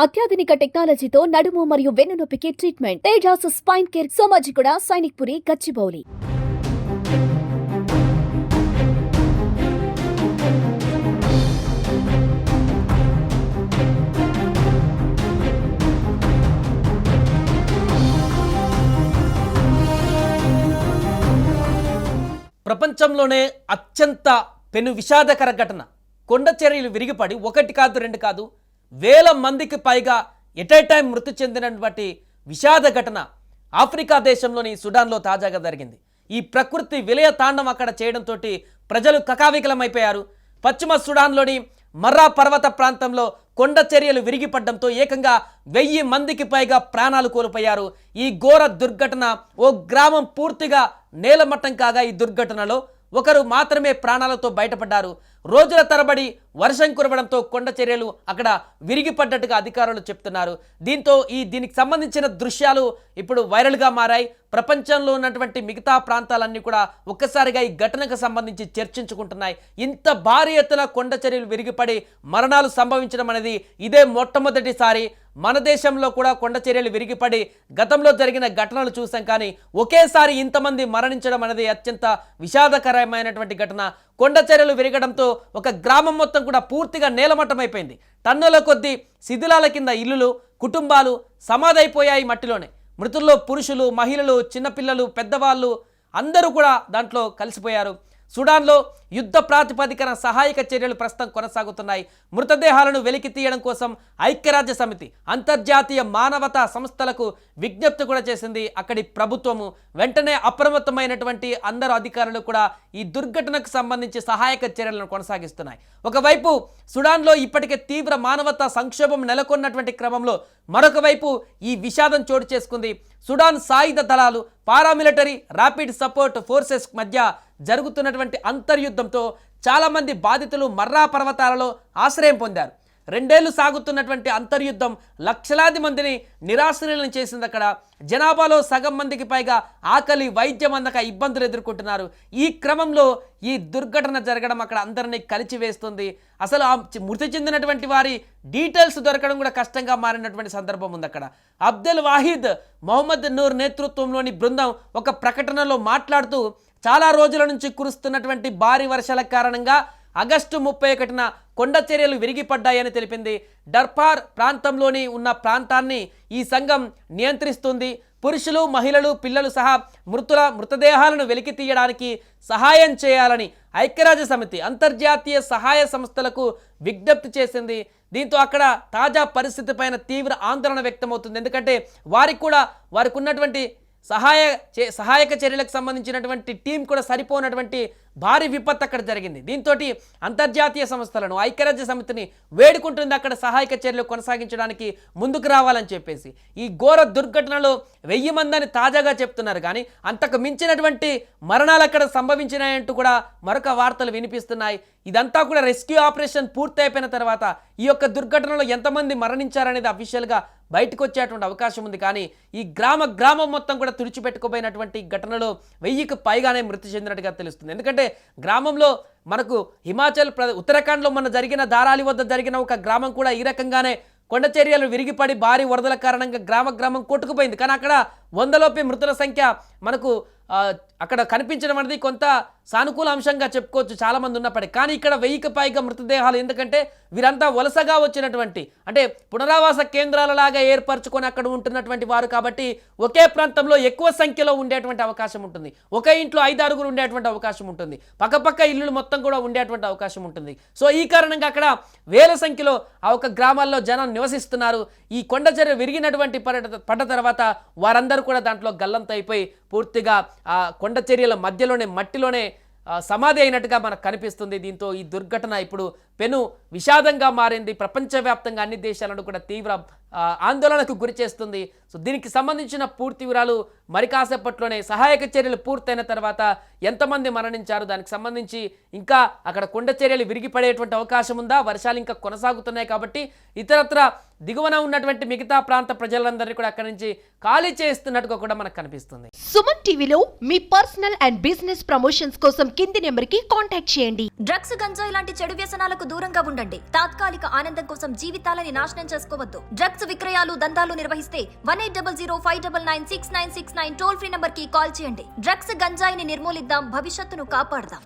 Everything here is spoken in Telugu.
అత్యాధునిక టెక్నాలజీతో నడుము మరియు వెన్నునొప్పికి treatment Tejas spine care Somajiguda Sainikpuri Gachibowli. ప్రపంచంలోనే అత్యంత పెను విషాదకర ఘటన. కొండ చర్యలు విరిగిపడి ఒకటి కాదు రెండు కాదు వేల మందికి పైగా ఎట్ ఏ టైం మృతి చెందినటువంటి విషాద ఘటన ఆఫ్రికా దేశంలోని సుడాన్లో తాజాగా జరిగింది. ఈ ప్రకృతి విలయ తాండం అక్కడ చేయడంతో ప్రజలు కకావికలమైపోయారు. పశ్చిమ సుడాన్లోని మర్రా పర్వత ప్రాంతంలో కొండ చర్యలు విరిగిపడడంతో ఏకంగా వెయ్యి మందికి పైగా ప్రాణాలు కోల్పోయారు. ఈ ఘోర దుర్ఘటన ఓ గ్రామం పూర్తిగా నేలమట్టం కాగా ఈ దుర్ఘటనలో ఒకరు మాత్రమే ప్రాణాలతో బయటపడ్డారు. రోజుల తరబడి వర్షం కురవడంతో కొండ చర్యలు అక్కడ విరిగిపడ్డట్టుగా అధికారులు చెప్తున్నారు. దీంతో ఈ దీనికి సంబంధించిన దృశ్యాలు ఇప్పుడు వైరల్గా మారాయి. ప్రపంచంలో ఉన్నటువంటి మిగతా ప్రాంతాలన్నీ కూడా ఒక్కసారిగా ఈ ఘటనకు సంబంధించి చర్చించుకుంటున్నాయి. ఇంత భారీ ఎత్తున కొండ చర్యలు విరిగిపడి మరణాలు సంభవించడం అనేది ఇదే మొట్టమొదటిసారి. మన దేశంలో కూడా కొండ చర్యలు విరిగిపడి గతంలో జరిగిన ఘటనలు చూసాం కానీ ఒకేసారి ఇంతమంది మరణించడం అనేది అత్యంత విషాదకరమైనటువంటి ఘటన. కొండ చర్యలు విరగడంతో ఒక గ్రామం మొత్తం కూడా పూర్తిగా నేలమట్టమైపోయింది. టన్నుల కొద్దీ శిథిలాల కింద ఇల్లులు కుటుంబాలు సమాధైపోయాయి మట్టిలోనే. మృతుల్లో పురుషులు మహిళలు చిన్నపిల్లలు పెద్దవాళ్ళు అందరూ కూడా దాంట్లో కలిసిపోయారు. సుడాన్లో యుద్ధ ప్రాతిపదికన సహాయక చర్యలు ప్రస్తుతం కొనసాగుతున్నాయి. మృతదేహాలను వెలికి తీయడం కోసం ఐక్యరాజ్య సమితి అంతర్జాతీయ మానవతా సంస్థలకు విజ్ఞప్తి కూడా చేసింది. అక్కడి ప్రభుత్వము వెంటనే అప్రమత్తమైనటువంటి అందరు అధికారులు కూడా ఈ దుర్ఘటనకు సంబంధించి సహాయక చర్యలను కొనసాగిస్తున్నాయి. ఒకవైపు సుడాన్లో ఇప్పటికే తీవ్ర మానవతా సంక్షోభం నెలకొన్నటువంటి క్రమంలో మరొక వైపు ఈ విషాదం చోటు చేసుకుంది. సుడాన్ సాయుధ దళాలు పారామిలిటరీ ర్యాపిడ్ సపోర్ట్ ఫోర్సెస్ మధ్య జరుగుతున్నటువంటి అంతర్యుద్ధంతో చాలామంది బాధితులు మర్రా పర్వతాలలో ఆశ్రయం పొందారు. రెండేళ్ళు సాగుతున్నటువంటి అంతర్యుద్ధం లక్షలాది మందిని నిరాశ్రయులను చేసింది అక్కడ. జనాభాలో సగం మందికి పైగా ఆకలి వైద్యం అందక ఇబ్బందులు ఎదుర్కొంటున్నారు. ఈ క్రమంలో ఈ దుర్ఘటన జరగడం అక్కడ అందరినీ కలిచివేస్తుంది. అసలు ఆ మృతి చెందినటువంటి వారి డీటెయిల్స్ దొరకడం కూడా కష్టంగా మారినటువంటి సందర్భం ఉంది అక్కడ. అబ్దుల్ వాహిద్ మొహమ్మద్ నూర్ నేతృత్వంలోని బృందం ఒక ప్రకటనలో మాట్లాడుతూ చాలా రోజుల నుంచి కురుస్తున్నటువంటి భారీ వర్షాల కారణంగా ఆగస్టు ముప్పై ఒకటిన కొండ చర్యలు విరిగిపడ్డాయని తెలిపింది. డర్పార్ ప్రాంతంలోని ఉన్న ప్రాంతాన్ని ఈ సంఘం నియంత్రిస్తుంది. పురుషులు మహిళలు పిల్లలు సహా మృతుల మృతదేహాలను వెలికి తీయడానికి సహాయం చేయాలని ఐక్యరాజ్య సమితి అంతర్జాతీయ సహాయ సంస్థలకు విజ్ఞప్తి చేసింది. దీంతో అక్కడ తాజా పరిస్థితి పైన తీవ్ర ఆందోళన వ్యక్తమవుతుంది. ఎందుకంటే వారికి కూడా వారికి ఉన్నటువంటి సహాయ సహాయక చర్యలకు సంబంధించినటువంటి టీం కూడా సరిపోనటువంటి భారీ విపత్తు అక్కడ జరిగింది. దీంతో అంతర్జాతీయ సంస్థలను ఐక్యరాజ్య సమితిని వేడుకుంటుంది అక్కడ సహాయక చర్యలు కొనసాగించడానికి ముందుకు రావాలని చెప్పేసి. ఈ ఘోర దుర్ఘటనలో వెయ్యి మందని తాజాగా చెప్తున్నారు. కానీ అంతకు మించినటువంటి మరణాలు అక్కడ సంభవించినాయంటూ కూడా మరొక వార్తలు వినిపిస్తున్నాయి. ఇదంతా కూడా రెస్క్యూ ఆపరేషన్ పూర్తయిపోయిన తర్వాత ఈ యొక్క దుర్ఘటనలో ఎంతమంది మరణించారనేది అఫీషియల్గా బయటకు వచ్చేటువంటి అవకాశం ఉంది. కానీ ఈ గ్రామ గ్రామం మొత్తం కూడా తుడిచిపెట్టుకోపోయినటువంటి ఘటనలో వెయ్యికి పైగానే మృతి చెందినట్టుగా తెలుస్తుంది. ఎందుకంటే గ్రామంలో మనకు హిమాచల్ ప్రదేశ్ ఉత్తరాఖండ్లో మన జరిగిన దారాలి వద్ద జరిగిన ఒక గ్రామం కూడా ఈ రకంగానే కొండ చర్యలు విరిగిపడి భారీ వరదల కారణంగా గ్రామ గ్రామం కొట్టుకుపోయింది. కానీ అక్కడ వందలోపే మృతుల సంఖ్య మనకు అక్కడ కనిపించడం అనేది కొంత సానుకూల అంశంగా చెప్పుకోవచ్చు చాలామంది ఉన్నప్పటికీ. కానీ ఇక్కడ వెయ్యికి పైగా మృతదేహాలు ఎందుకంటే వీరంతా వలసగా వచ్చినటువంటి అంటే పునరావాస కేంద్రాలలాగా ఏర్పరచుకొని అక్కడ ఉంటున్నటువంటి వారు కాబట్టి ఒకే ప్రాంతంలో ఎక్కువ సంఖ్యలో ఉండేటువంటి అవకాశం ఉంటుంది. ఒకే ఇంట్లో ఐదు ఆరుగురు ఉండేటువంటి అవకాశం ఉంటుంది. పక్కపక్క ఇల్లులు మొత్తం కూడా ఉండేటువంటి అవకాశం ఉంటుంది. సో ఈ కారణంగా అక్కడ వేల సంఖ్యలో ఆ ఒక గ్రామాల్లో జనం నివసిస్తున్నారు. ఈ కొండ చర్య విరిగినటువంటి పడ్డ తర్వాత వారందరూ కూడా దాంట్లో గల్లంత అయిపోయి పూర్తిగా ఆ కొండ చర్యల మధ్యలోనే మట్టిలోనే సమాధి అయినట్టుగా మనకు కనిపిస్తుంది. దీంతో ఈ దుర్ఘటన ఇప్పుడు పెను విషాదంగా మారింది ప్రపంచవ్యాప్తంగా అన్ని దేశాలను కూడా తీవ్ర ఆందోళనకు గురి చేస్తుంది. సో దీనికి సంబంధించిన పూర్తి వివరాలు మరి కాసేపట్లోనే సహాయక చర్యలు పూర్తయిన తర్వాత ఎంతమంది మరణించారు దానికి సంబంధించి ఇంకా అక్కడ కొండ చర్యలు విరిగిపడేటువంటి అవకాశం ఉందా? వర్షాలు ఇంకా కొనసాగుతున్నాయి కాబట్టి ఇతరత్ర దిగువన ఉన్నటువంటి మిగతా ప్రాంత ప్రజలందరినీ కూడా అక్కడి నుంచి ఖాళీ చేస్తున్నట్టుగా కూడా మనకు కనిపిస్తుంది. సుమన్ టీవీలో మీ పర్సనల్ అండ్ బిజినెస్ ప్రమోషన్స్ కోసం కింది నెంబర్కి కాంటాక్ట్ చేయండి. డ్రగ్స్ గంజాయి లాంటి చెడు వ్యసనాలకు వ్యసనాలకు దూరంగా ఉండండి. తాత్కాలిక ఆనందం కోసం జీవితాలని నాశనం చేసుకోవద్దు. డ్రగ్స్ విక్రయాలు దందాలు నిర్వహిస్తే one eight double zero five double nine six nine six nine toll free నంబర్కి కాల్ చేయండి. డ్రగ్స్ గంజాయిని నిర్మూలిద్దాం భవిష్యత్తును కాపాడదాం.